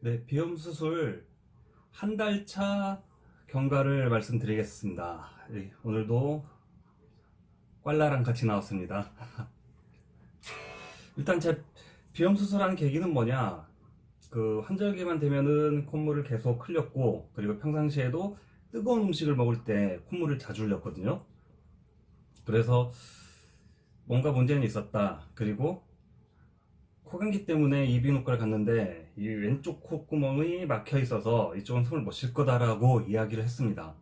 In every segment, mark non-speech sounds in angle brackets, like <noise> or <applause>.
네, 비염 수술 한 달 차 경과를 말씀드리겠습니다. 예, 오늘도 꽐라랑 같이 나왔습니다. <laughs> 일단 제 비염 수술한 계기는 뭐냐? 그 환절기만 되면은 콧물을 계속 흘렸고 그리고 평상시에도 뜨거운 음식을 먹을 때 콧물을 자주 흘렸거든요. 그래서 뭔가 문제는 있었다. 그리고 코감기 때문에 이비인후과를 갔는데 이 왼쪽 콧구멍이 막혀 있어서 이쪽은 숨을 못 쉴 거다라고 이야기를 했습니다.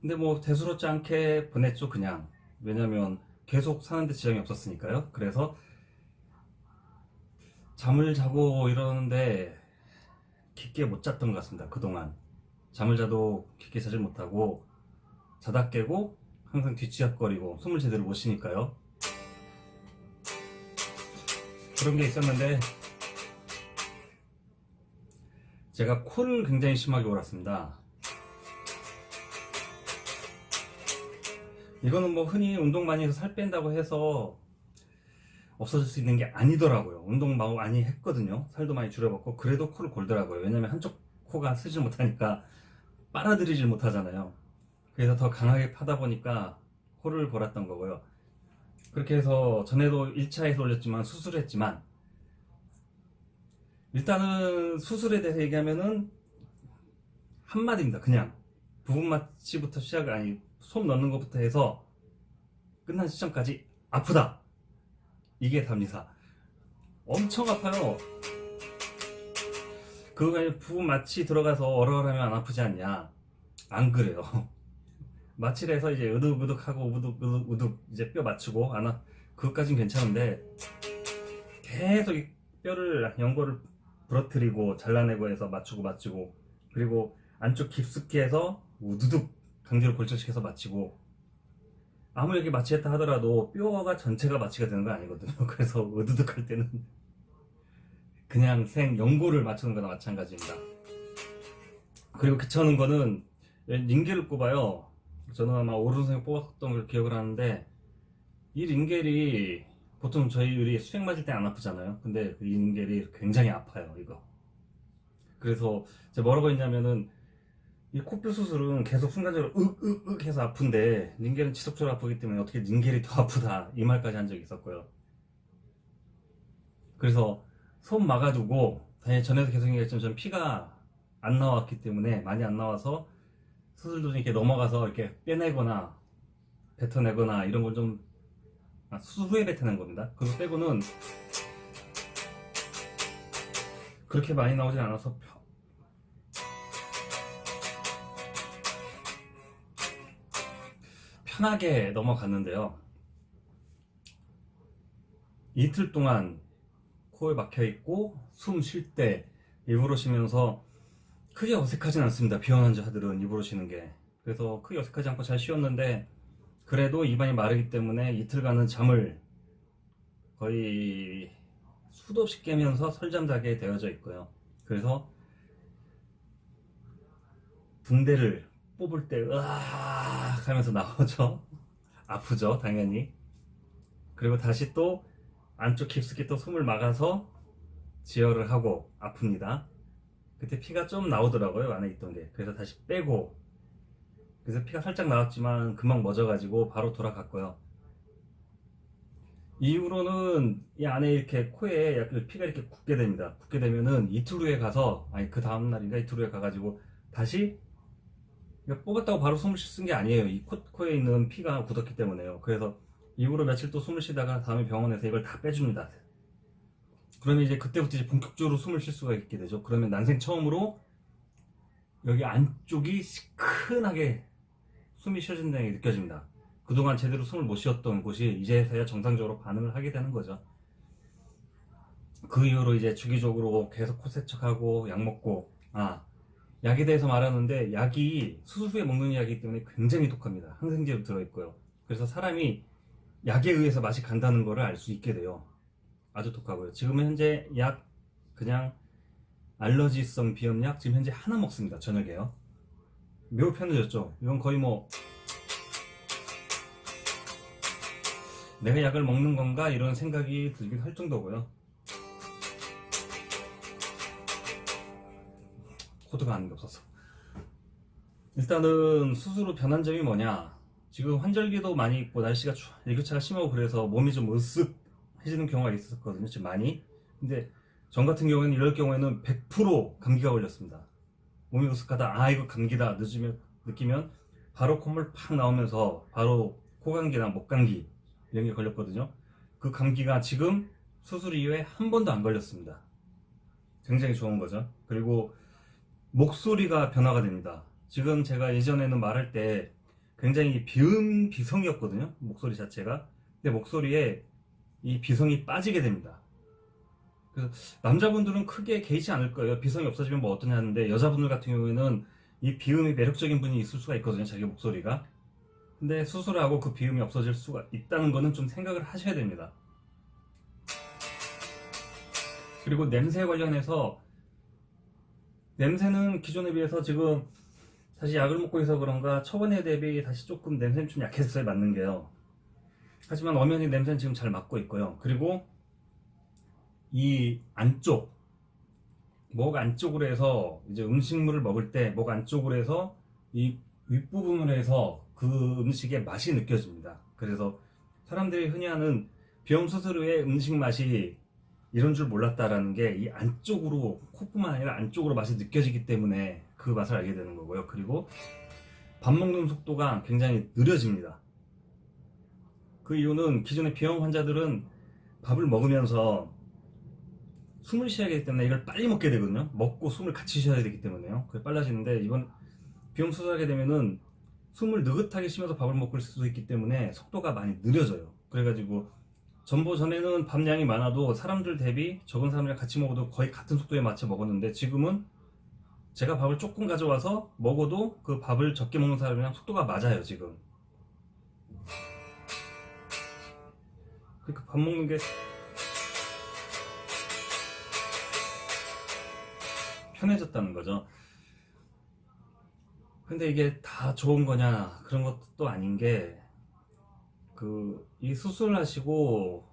근데 뭐 대수롭지 않게 보냈죠 그냥 왜냐면 계속 사는데 지장이 없었으니까요. 그래서 잠을 자고 이러는데 깊게 못 잤던 것 같습니다. 그동안 잠을 자도 깊게 자질 못하고 자다 깨고 항상 뒤치락거리고 숨을 제대로 못 쉬니까요. 그런 게 있었는데 제가 코를 굉장히 심하게 골았습니다. 이거는 뭐 흔히 운동 많이 해서 살 뺀다고 해서 없어질 수 있는 게 아니더라고요. 운동 많이 했거든요. 살도 많이 줄여봤고 그래도 코를 골더라고요. 왜냐면 한쪽 코가 쓰질 못하니까 빨아들이질 못하잖아요. 그래서 더 강하게 파다 보니까 코를 골았던 거고요. 그렇게 해서 전에도 1차에서 올렸지만 수술했지만 일단은 수술에 대해서 얘기하면은 한마디입니다. 그냥 부분 마취부터 시작 아니 손 넣는 것부터 해서 끝난 시점까지 아프다. 이게 답니다. 엄청 아파요. 그거 부분 마취 들어가서 얼얼하면 안 아프지 않냐? 안 그래요. <laughs> 마취를 해서 이제 으득으득하고 우득 우득 우득 이제 뼈 맞추고 안 아, 그것까진 괜찮은데 계속 이 뼈를 연골을 부러뜨리고 잘라내고 해서 맞추고 맞추고 그리고 안쪽 깊숙이 해서 우두둑 강제로 골절시켜서 맞추고 아무리 이렇게 마취했다 하더라도 뼈가 전체가 마취가 되는 건 아니거든요. <laughs> 그래서 으두둑 할 때는 그냥 생 연골을 맞추는 거나 마찬가지입니다. 그리고 귀찮은 거는 링겔을 꼽아요. 저는 아마 오른손에 뽑았던 걸 기억을 하는데 이 링겔이 보통 저희 우리 수행 맞을 때 안 아프잖아요. 근데 이 링겔이 굉장히 아파요. 이거. 그래서 제가 뭐라고 했냐면은 이 코뼈 수술은 계속 순간적으로 윽윽윽 해서 아픈데 링겔은 지속적으로 아프기 때문에 어떻게 링겔이 더 아프다 이 말까지 한 적이 있었고요. 그래서 손 막아두고 전에도 계속 얘기했지만 저는 피가 안 나왔기 때문에 많이 안 나와서 수술도 이렇게 넘어가서 이렇게 빼내거나 뱉어내거나 이런 걸좀 아, 수술 후에 뱉어낸 겁니다. 그거 빼고는 그렇게 많이 나오진 않아서 펴- 편하게 넘어갔는데요. 이틀 동안 코에 막혀 있고 숨 쉴 때 입으로 쉬면서 크게 어색하진 않습니다. 비원 환자들은 입으로 쉬는 게. 그래서 크게 어색하지 않고 잘 쉬었는데 그래도 입안이 마르기 때문에 이틀간은 잠을 거의 수도 없이 깨면서 설잠 자게 되어져 있고요. 그래서 붕대를 뽑을 때 으악 하면서 나오죠. <laughs> 아프죠, 당연히. 그리고 다시 또 안쪽 깊숙이 또 숨을 막아서 지혈을 하고 아픕니다. 그때 피가 좀 나오더라고요 안에 있던 게. 그래서 다시 빼고. 그래서 피가 살짝 나왔지만 금방 멎어가지고 바로 돌아갔고요. 이후로는 이 안에 이렇게 코에 약간 피가 이렇게 굳게 됩니다. 굳게 되면은 이틀 후에 가서 아니 그 다음날인가 이틀 후에 가가지고 다시 뽑았다고 바로 숨을 쓴게 아니에요. 이 코, 코에 있는 피가 굳었기 때문에요. 그래서 이후로 며칠 또 숨을 쉬다가 다음에 병원에서 이걸 다 빼줍니다 그러면 이제 그때부터 이제 본격적으로 숨을 쉴 수가 있게 되죠. 그러면 난생 처음으로 여기 안쪽이 시큰하게 숨이 쉬어진다는 게 느껴집니다. 그동안 제대로 숨을 못 쉬었던 곳이 이제서야 정상적으로 반응을 하게 되는 거죠. 그 이후로 이제 주기적으로 계속 코 세척하고 약 먹고 아 약에 대해서 말하는데 약이 수술 후에 먹는 약이기 때문에 굉장히 독합니다. 항생제로 들어있고요. 그래서 사람이 약에 의해서 맛이 간다는 거를 알수 있게 돼요. 아주 독하고요. 지금 현재 약 그냥 알러지성 비염약 지금 현재 하나 먹습니다. 저녁에요. 매우 편해졌죠. 이건 거의 뭐 내가 약을 먹는 건가 이런 생각이 들긴 할 정도고요. 코드가 아는 게 없어서. 일단은 수술 후 변한 점이 뭐냐? 지금 환절기도 많이 있고 날씨가 추, 일교차가 심하고 그래서 몸이 좀 으쓱 해지는 경우가 있었거든요. 지금 많이. 근데 전 같은 경우에는 이럴 경우에는 100% 감기가 걸렸습니다. 몸이 으쓱하다, 아 이거 감기다 늦으면 느끼면 바로 콧물 팍 나오면서 바로 코감기나 목감기 이런 게 걸렸거든요. 그 감기가 지금 수술 이후에 한 번도 안 걸렸습니다. 굉장히 좋은 거죠. 그리고 목소리가 변화가 됩니다. 지금 제가 예전에는 말할 때 굉장히 비음 비성이었거든요. 목소리 자체가. 근데 목소리에 이 비성이 빠지게 됩니다. 그래서 남자분들은 크게 개의치 않을 거예요. 비성이 없어지면 뭐 어떠냐 하는데 여자분들 같은 경우에는 이 비음이 매력적인 분이 있을 수가 있거든요. 자기 목소리가. 근데 수술하고 그 비음이 없어질 수가 있다는 거는 좀 생각을 하셔야 됩니다. 그리고 냄새 관련해서 냄새는 기존에 비해서 지금 다시 약을 먹고 있어 그런가 초반에 대비 다시 조금 냄새는 좀 약해졌어요 맞는 게요. 하지만 엄연히 냄새는 지금 잘 맡고 있고요. 그리고 이 안쪽 목 안쪽으로 해서 이제 음식물을 먹을 때 목 안쪽으로 해서 이 윗부분으로 해서 그 음식의 맛이 느껴집니다. 그래서 사람들이 흔히 하는 비염 수술 후에 음식 맛이 이런 줄 몰랐다라는 게 이 안쪽으로 콧뿐만 아니라 안쪽으로 맛이 느껴지기 때문에 그 맛을 알게 되는 거고요. 그리고 밥 먹는 속도가 굉장히 느려집니다. 그 이유는 기존의 비염 환자들은 밥을 먹으면서 숨을 쉬어야 하기 때문에 이걸 빨리 먹게 되거든요. 먹고 숨을 같이 쉬어야 되기 때문에요. 그게 빨라지는데 이번 비염 수술하게 되면은 숨을 느긋하게 쉬면서 밥을 먹을 수도 있기 때문에 속도가 많이 느려져요. 그래가지고 전보 전에는 밥 양이 많아도 사람들 대비 적은 사람이랑 같이 먹어도 거의 같은 속도에 맞춰 먹었는데 지금은 제가 밥을 조금 가져와서 먹어도 그 밥을 적게 먹는 사람이랑 속도가 맞아요 지금. 그러니까 밥 먹는 게 편해졌다는 거죠. 근데 이게 다 좋은 거냐 그런 것도 아닌 게 그 이 수술하시고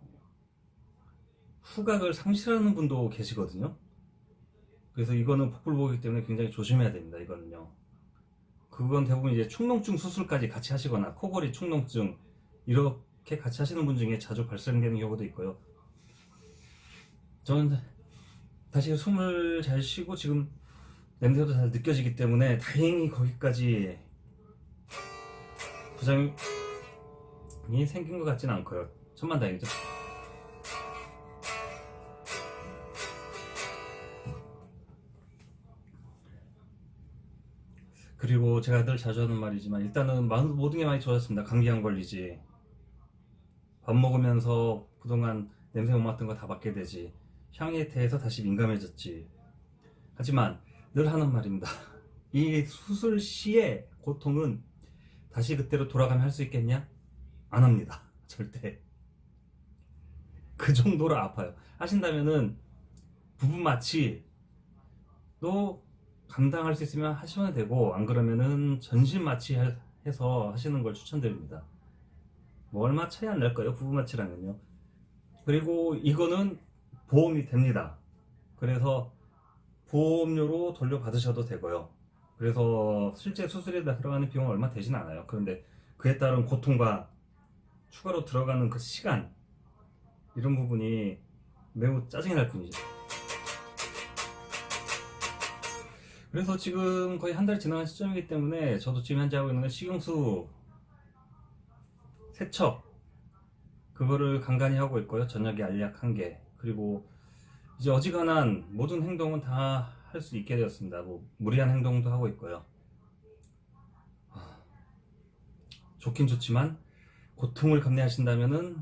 후각을 상실하는 분도 계시거든요. 그래서 이거는 복불복이기 때문에 굉장히 조심해야 됩니다. 이거는요. 그건 대부분 이제 축농증 수술까지 같이 하시거나 코골이 축농증 이렇게 같이 하시는 분 중에 자주 발생되는 경우도 있고요. 저는 다시 숨을 잘 쉬고 지금 냄새도 잘 느껴지기 때문에 다행히 거기까지 부작용이 생긴 것 같지는 않고요. 천만 다행이죠. 그리고 제가 늘 자주 하는 말이지만 일단은 마- 모든 게 많이 좋아졌습니다. 감기 안 걸리지. 밥 먹으면서 그동안 냄새 못 맡은 거 다 맡게 되지. 향에 대해서 다시 민감해졌지. 하지만 늘 하는 말입니다. <laughs> 이 수술 시의 고통은 다시 그때로 돌아가면 할 수 있겠냐? 안 합니다. <laughs> 절대. 그 정도로 아파요. 하신다면은 부분 마취도 감당할 수 있으면 하시면 되고 안 그러면은 전신 마취 해- 해서 하시는 걸 추천드립니다. 뭐 얼마 차이 안 날 거예요. 부분 마취라면요. 그리고 이거는 보험이 됩니다. 그래서 보험료로 돌려받으셔도 되고요. 그래서 실제 수술에 들어가는 비용은 얼마 되진 않아요. 그런데 그에 따른 고통과 추가로 들어가는 그 시간 이런 부분이 매우 짜증이 날 뿐이죠. 그래서 지금 거의 한 달 지나간 시점이기 때문에 저도 지금 현재 하고 있는 건 식용수 세척 그거를 간간히 하고 있고요. 저녁에 알약 한 개. 그리고 이제 어지간한 모든 행동은 다 할 수 있게 되었습니다. 뭐 무리한 행동도 하고 있고요. 아, 좋긴 좋지만 고통을 감내하신다면은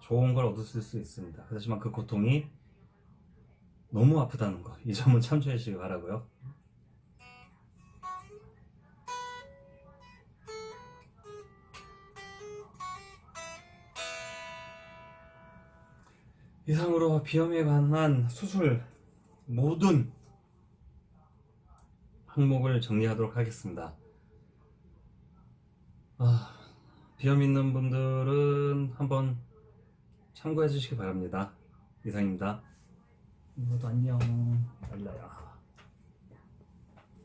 좋은 걸 얻으실 수 있습니다. 하지만 그 고통이 너무 아프다는 거. 이 점은 참조해 주시기 바라고요. 이상으로 비염에 관한 수술 모든 항목을 정리하도록 하겠습니다. 아, 비염 있는 분들은 한번 참고해 주시기 바랍니다. 이상입니다. 모두 안녕. 안녕.